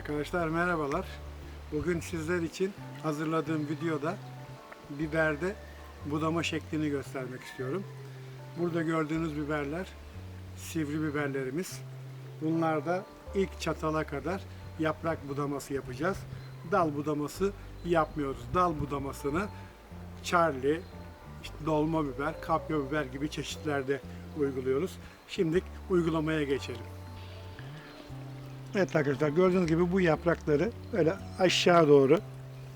Arkadaşlar merhabalar. Bugün sizler için hazırladığım videoda biberde budama şeklini göstermek istiyorum. Burada gördüğünüz biberler sivri biberlerimiz. Bunlarda ilk çatala kadar yaprak budaması yapacağız. Dal budaması yapmıyoruz. Dal budamasını Charlie, işte dolma biber, kapya biber gibi çeşitlerde uyguluyoruz. Şimdi uygulamaya geçelim. Evet arkadaşlar gördüğünüz gibi bu yaprakları böyle aşağı doğru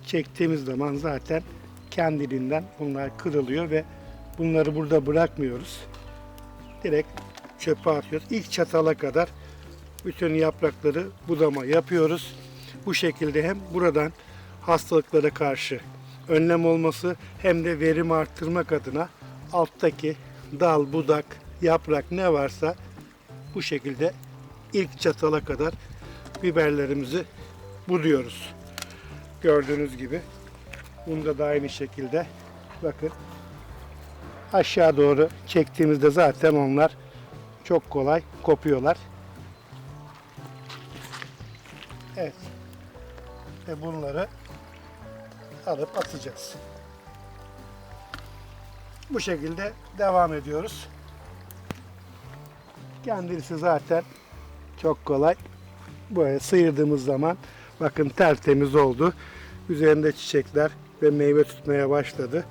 çektiğimiz zaman zaten kendiliğinden bunlar kırılıyor ve bunları burada bırakmıyoruz. Direkt çöpe atıyoruz. İlk çatala kadar bütün yaprakları budama yapıyoruz. Bu şekilde hem buradan hastalıklara karşı önlem olması hem de verim arttırmak adına alttaki dal, budak, yaprak ne varsa bu şekilde ilk çatala kadar biberlerimizi buduyoruz. Gördüğünüz gibi. Bunda da aynı şekilde bakın aşağı doğru çektiğimizde zaten onlar çok kolay kopuyorlar. Evet. Ve bunları alıp atacağız. Bu şekilde devam ediyoruz. Kendisi zaten çok kolay. Böyle sıyırdığımız zaman bakın tertemiz oldu. Üzerinde çiçekler ve meyve tutmaya başladı.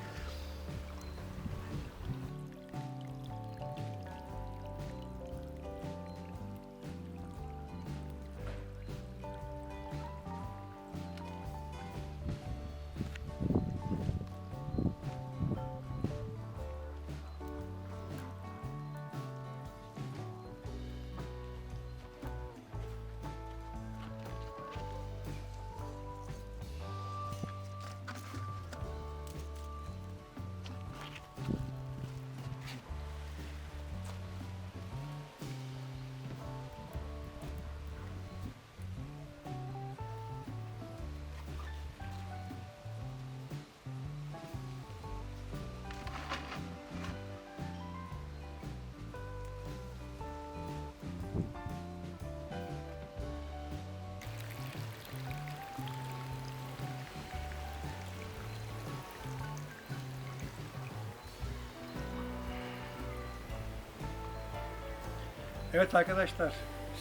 Evet arkadaşlar,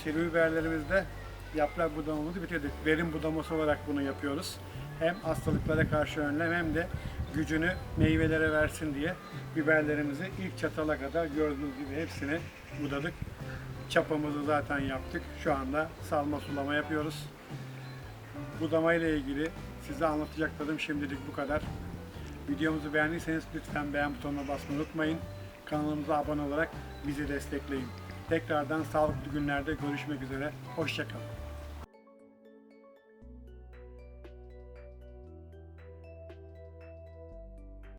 sivri biberlerimizde yaprak budamamızı bitirdik. Verim budaması olarak bunu yapıyoruz. Hem hastalıklara karşı önlem hem de gücünü meyvelere versin diye biberlerimizi ilk çatala kadar gördüğünüz gibi hepsini budadık. Çapamızı zaten yaptık. Şu anda salma sulama yapıyoruz. Budama ile ilgili size anlatacaklarım şimdilik bu kadar. Videomuzu beğendiyseniz lütfen beğen butonuna basmayı unutmayın. Kanalımıza abone olarak bizi destekleyin. Tekrardan sağlıklı günlerde görüşmek üzere. Hoşçakalın.